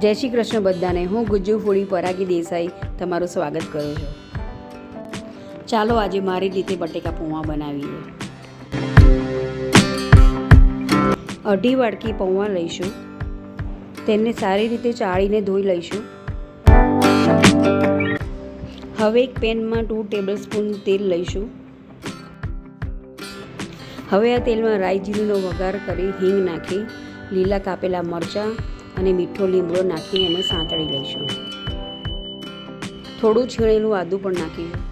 જય શ્રી કૃષ્ણ બધાને. હું ગુજ્જુ ફૂડી પરાગી દેસાઈ તમારું સ્વાગત કરું છું. ચાલો આજે મારી રીતે બટેકા પૌવા બનાવીએ. અઢી વાડકી પૌવા લઈશું. તેને સારી રીતે ચાળીને ધોઈ લઈશું. હવે એક પેનમાં ટુ ટેબલ સ્પૂન તેલ લઈશું. હવે આ તેલમાં રાઈ જીરુંનો વઘાર કરી હિંગ નાખી, લીલા કાપેલા મરચાં અને મીઠો લીમડો નાખી એને સાંતળી લઈશું. થોડું છીણેલું આદું પણ નાખીશું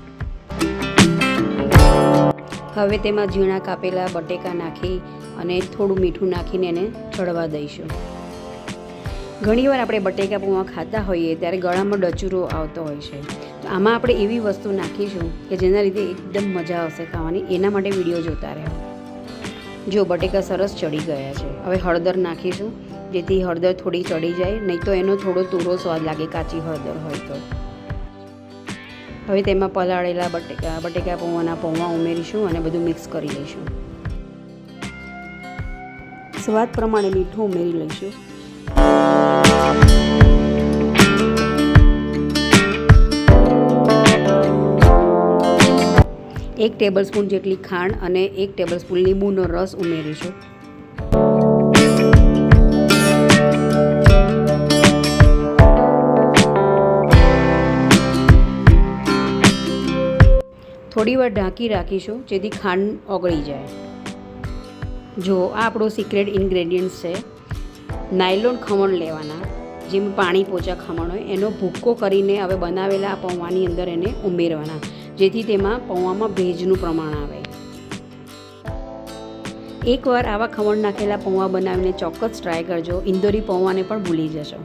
હવે તેમાં ઝીણા કાપેલા બટેકા નાખી અને થોડું મીઠું નાખીને એને ચડવા દઈશું. ઘણીવાર આપણે બટેકા પૌવા ખાતા હોઈએ ત્યારે ગળામાં ડચુરો આવતો હોય છે. તો આમાં આપણે એવી વસ્તુ નાખીશું કે જેના લીધે એકદમ મજા આવશે ખાવાની. એના માટે વીડિયો જોતા રહે. જો બટેકા સરસ ચડી ગયા છે, હવે હળદર નાખીશું. જેથી હળદર થોડી ચડી જાય, નહીં તો એનો થોડો તૂરો સ્વાદ લાગે, કાચી હળદર હોય તો. હવે તેમાં પલાળેલા બટેકા બટેકા પૌવાના પૌવા ઉમેરીશું અને બધું મિક્સ કરી લઈશું. સ્વાદ પ્રમાણે મીઠું ઉમેરી લઈશું. એક ટેબલ સ્પૂન જેટલી ખાંડ અને એક ટેબલ સ્પૂન લીંબુનો રસ ઉમેરીશું. થોડી વાર ઢાંકી રાખીશું, જેથી ખાંડ ઓગળી જાય. જો, આ આપણો સિક્રેટ ઇન્ગ્રેડિયન્ટ્સ છે. નાયલોન ખમણ લેવાના, જેમ પાણી પોચા ખમણ હોય, એનો ભૂક્કો કરીને હવે બનાવેલા પૌવાની અંદર એને ઉમેરવાના, જેથી તેમાં પૌવામાં ભેજનું પ્રમાણ આવે. એકવાર આવા ખમણ નાખેલા પૌવા બનાવીને ચોક્કસ ટ્રાય કરજો. ઇન્દોરી પૌવાને પણ ભૂલી જશો.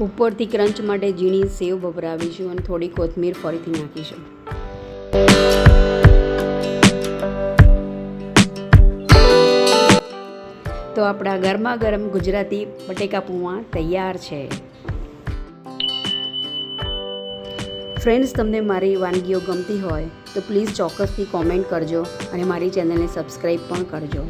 ઉપરથી ક્રંચ માટે ઝીણી સેવ ભભરાવીશું અને થોડી કોથમીર ફરીથી નાખીશું. તો આપણા ગરમા ગરમ ગુજરાતી બટેકા પૌવા તૈયાર છે. ફ્રેન્ડ્સ તમને મારી વાનગીઓ ગમતી હોય તો પ્લીઝ ચોક્કસથી કોમેન્ટ કરજો અને મારી ચેનલને સબસ્ક્રાઈબ પણ કરજો.